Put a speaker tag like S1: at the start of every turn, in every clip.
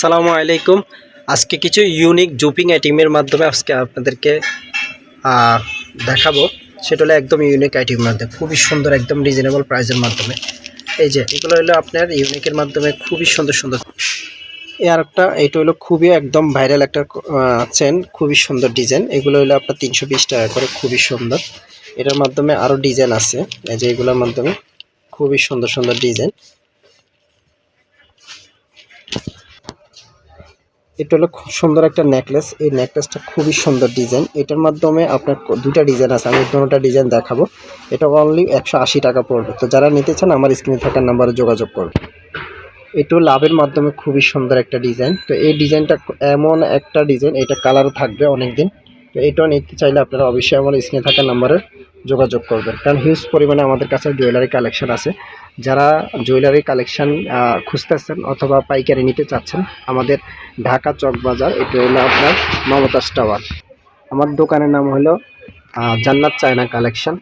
S1: সালামু আলাইকুম। আজকে কিছু ইউনিক জুপিং আইটেমের মাধ্যমে আজকে আপনাদেরকে দেখাবো। সেটা হলো একদম ইউনিক আইটেমের মাধ্যমে, খুবই সুন্দর, একদম রিজনেবল প্রাইসের মাধ্যমে। এই যে, এগুলো হলো আপনার ইউনিকের মাধ্যমে খুবই সুন্দর সুন্দর। এ আর একটা এটা হলো খুবই একদম ভাইরাল একটা চেন খুবই সুন্দর ডিজাইন এগুলো হলো আপনার তিনশো বিশ টাকা করে, খুবই সুন্দর। এটার মাধ্যমে আরও ডিজাইন আছে। এই যে, এগুলোর মাধ্যমে খুবই সুন্দর সুন্দর ডিজাইন এটা হলো খুব সুন্দর একটা নেকলেস এই নেকলেসটা খুবই সুন্দর ডিজাইন এটার মাধ্যমে আপনার দুটা ডিজাইন আছে। আমি দুটা ডিজাইন দেখাবো। এটা অনলি একশো আশি টাকা পড়বে। তো যারা নিতে চান, আমার স্ক্রিনে থাকার নাম্বারে যোগাযোগ করবে এটাও লাভের মাধ্যমে খুবই সুন্দর একটা ডিজাইন তো এই ডিজাইনটা এমন একটা ডিজাইন এটা কালারও থাকবে অনেক দিন তো এটাও নিতে চাইলে আপনারা অবশ্যই আমার স্ক্রিনে থাকা নাম্বারে যোগাযোগ করবেন। কারণ হিউজ পরিমাণে আমাদের কাছে জুয়েলারি কালেকশন আছে। যারা জুয়েলারি কালেকশন খুঁজতেছেন অথবা পাইকারি নিতে চাচ্ছেন, আমাদের ঢাকা চক বাজার, এটা হলো আপনার মমতাজ টাওয়ার আমার দোকানের নাম হলো জান্নাত চায়না কালেকশন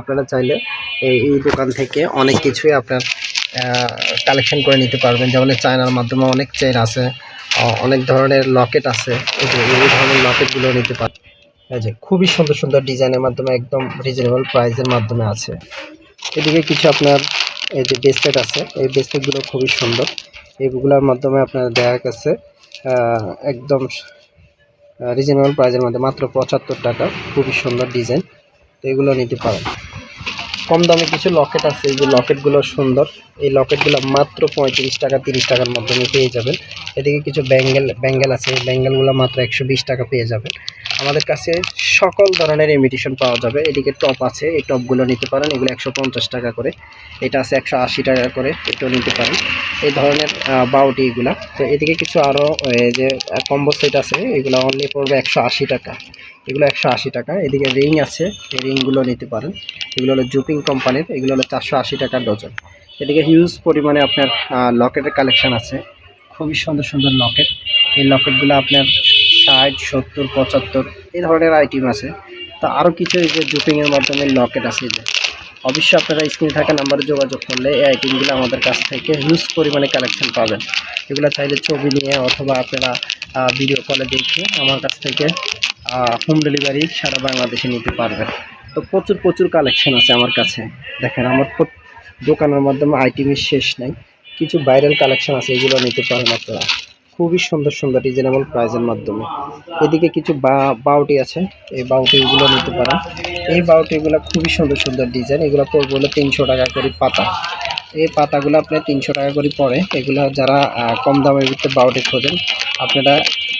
S1: আপনারা চাইলে এই দোকান থেকে অনেক কিছুই আপনার কালেকশন করে নিতে পারবেন। যেমন চায়নার মাধ্যমে অনেক চেন আছে অনেক ধরনের লকেট আছে। এই ধরনের লকেটগুলো নিতে পারেন এই যে খুবই সুন্দর সুন্দর ডিজাইনের মাধ্যমে, একদম রিজনেবল প্রাইসের মাধ্যমে আছে। এদিকে কিছু আপনার, এই যে ব্রেসলেট আছে, এই ব্রেসলেটগুলো খুবই সুন্দর। এইগুলোর মাধ্যমে আপনার দেখা গেছে একদম রিজনেবল প্রাইসের মধ্যে মাত্র পঁচাত্তর টাকা। খুবই সুন্দর ডিজাইন তো এগুলো নিতে পারেন। কম দামে কিছু লকেট আছে, এই যে লকেটগুলো সুন্দর। এই লকেটগুলো মাত্র পঁয়ত্রিশ টাকা, তিরিশ টাকার মাধ্যমে পেয়ে যাবেন। এদিকে কিছু ব্যাঙ্গেল ব্যাঙ্গেল আছে ব্যাঙ্গেলগুলো মাত্র একশো বিশ টাকা পেয়ে যাবেন। আমাদের কাছে সকল ধরনের ইমিটেশন পাওয়া যাবে। এদিকে টপ আছে, এই টপগুলো নিতে পারেন, এগুলো একশো পঞ্চাশ টাকা করে। এটা আছে একশো আশি টাকা করে, এটাও নিতে পারেন। এই ধরনের বাউটি এগুলা। তো এদিকে কিছু আরও যে কম্বো সেট আছে, এগুলো অনলি পড়বে একশো আশি টাকা। এগুলো একশো আশি টাকা। এদিকে রিং আছে, এই রিংগুলো নিতে পারেন। এগুলো হলো জুপিং কোম্পানির, এগুলো হলো চারশো আশি টাকা ডজন। এদিকে হিউজ পরিমাণে আপনার লকেটের কালেকশান আছে। খুবই সুন্দর সুন্দর লকেট এই লকেটগুলো আপনার ষাট, সত্তর, পঁচাত্তর, এই ধরনের আইটেম আছে। তা আরও কিছু এই যে জুপিংয়ের মাধ্যমে লকেট আছে যে। অবশ্যই আপনারা স্ক্রিনে থাকা নাম্বারে যোগাযোগ করলে এই আইটেমগুলো আমাদের কাছ থেকে হিউজ পরিমাণে কালেকশন পাবেন। এগুলো চাইলে ছবি নিয়ে অথবা আপনারা ভিডিও কলে দেখে আমার কাছ থেকে হোম ডেলিভারি সারা বাংলাদেশে নিতে পারবেন। তো প্রচুর প্রচুর কালেকশন আছে আমার কাছে। দেখেন আমার দোকানের মাধ্যমে আইটেমের শেষ নাই। কিছু ভাইরাল কালেকশন আছে, এগুলো নিতে পারেন আপনারা। খুবই সুন্দর সুন্দর রিজনেবল প্রাইজের মাধ্যমে। এদিকে কিছু বাউটি আছে, এই বাউটিগুলো নিতে পারেন। এই বাউটিগুলো খুবই সুন্দর সুন্দর ডিজাইন এগুলো পড়বে হলো তিনশো টাকা করে পাতা। এই পাতাগুলো আপনার তিনশো টাকা করে পড়ে। এগুলো যারা কম দামের ভিতরে বাউটি খোঁজেন, আপনারা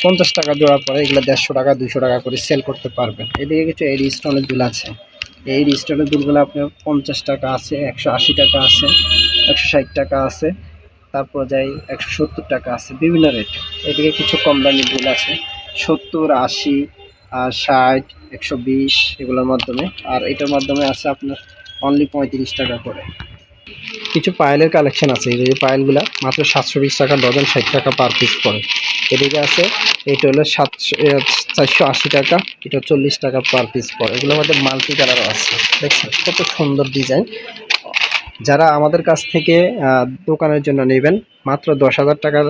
S1: পঞ্চাশ টাকা জোড়া পরে এগুলো দেড়শো টাকা দুশো টাকা করে সেল করতে পারবেন। এদিকে কিছু এই স্টোনের দুল আছে। এই স্টোনের দুলগুলো আপনার পঞ্চাশ টাকা আছে, একশো আশি টাকা আছে, একশো ষাট টাকা আছে, তারপর যাই একশো সত্তর টাকা আছে, বিভিন্ন রেট এদিকে কিছু কম দামি দুল আছে, সত্তর, আশি ষাট, একশো বিশ এগুলোর মাধ্যমে। আর এটার মাধ্যমে আছে আপনার অনলি পঁয়ত্রিশ টাকা করে। কিছু পায়েলের কালেকশন আছে। এই যে পায়েলগুলা মাত্র সাতশো বিশ টাকা ডজন ষাট টাকা পার পিস পড়ে এদিকে আছে, এটা হলো সাতশো চারশো আশি টাকা, এটা চল্লিশ টাকা পার পিস পড়ে এগুলোর মধ্যে মাল্টি কালারও আছে। দেখছেন, কত সুন্দর ডিজাইন যারা আমাদের কাছ থেকে দোকানের জন্য নেবেন, মাত্র দশ হাজার টাকার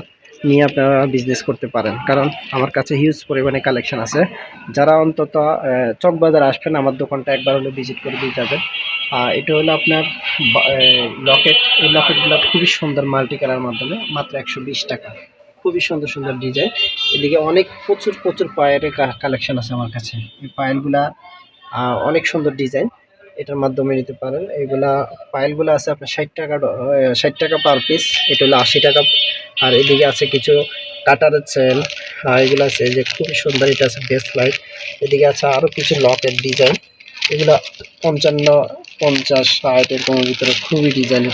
S1: নিয়ে আপনারা বিজনেস করতে পারেন। কারণ আমার কাছে হিউজ পরিমাণে কালেকশন আছে। যারা অন্তত চকবাজার আসবেন, আমার দোকানটা একবার হলে ভিজিট করে দিয়ে যাবেন। এটা হলো আপনার লকেট এই লকেটগুলো খুবই সুন্দর মাল্টি কালার মাধ্যমে, মাত্র একশো বিশ টাকা। খুবই সুন্দর সুন্দর ডিজাইন এদিকে অনেক প্রচুর প্রচুর পায়ের কালেকশন আছে আমার কাছে। এই পায়েলগুলা অনেক সুন্দর ডিজাইন এটার মাধ্যমে নিতে পারেন। এগুলা পাইলগুলো আছে আপনার ষাট টাকা ষাট টাকা পার পিস এটা হলো আশি টাকা। আর এদিকে আছে কিছু কাটার চেন আর এগুলো আছে যে খুবই সুন্দর, এটা আছে বেস্ট লাইট এদিকে আছে আরও কিছু লকের ডিজাইন এগুলো পঞ্চান্ন, পঞ্চাশ, ষাট এরকমের ভিতরে খুবই ডিজাইন